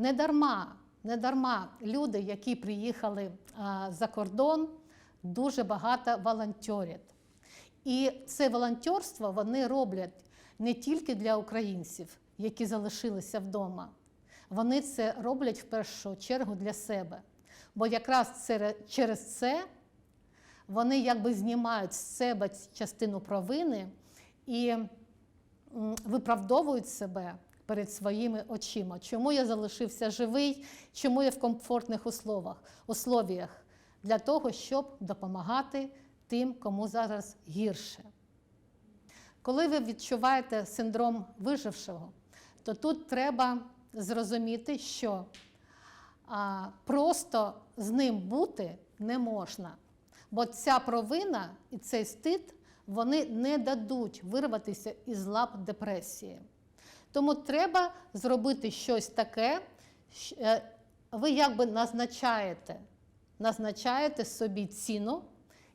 Не дарма, не дарма люди, які приїхали а, за кордон, дуже багато волонтерять. І це волонтерство вони роблять не тільки для українців, які залишилися вдома. Вони це роблять в першу чергу для себе. Бо якраз це- через це вони якби знімають з себе частину провини і виправдовують себе перед своїми очима. Чому я залишився живий, чому я в комфортних условіях? Для того, щоб допомагати тим, кому зараз гірше. Коли ви відчуваєте синдром вижившого, то тут треба зрозуміти, що а, просто з ним бути не можна. Бо ця провина і цей стид вони не дадуть вирватися із лап депресії. Тому треба зробити щось таке, щ- е, ви якби назначаєте, назначаєте собі ціну,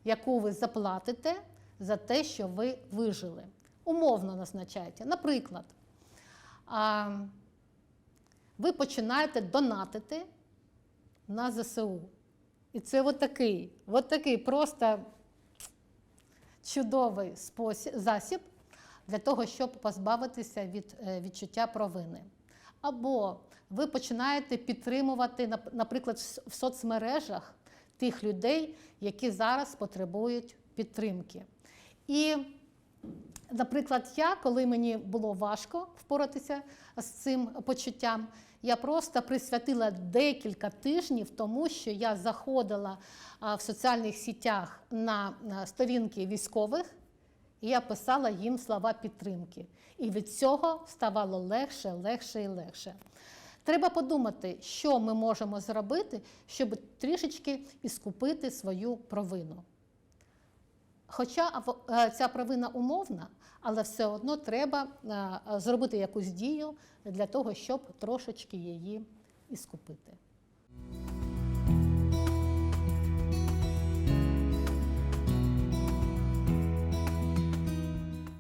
яку ви заплатите за те, що ви вижили. Умовно назначаєте. Наприклад, ви починаєте донатити на ЗСУ. І це от такий, просто чудовий засіб для того, щоб позбавитися від е, відчуття провини. Або ви починаєте підтримувати, наприклад, в соцмережах тих людей, які зараз потребують підтримки. І Наприклад, я, коли мені було важко впоратися з цим почуттям, я просто присвятила декілька тижнів тому, що я заходила в соціальних сітях на на сторінки військових, і я писала їм слова підтримки. І від цього ставало легше, легше і легше. Треба подумати, що ми можемо зробити, щоб трішечки іскупити свою провину. Хоча е, ця провина умовна, але все одно треба е, зробити якусь дію для того, щоб трошечки її іскупити.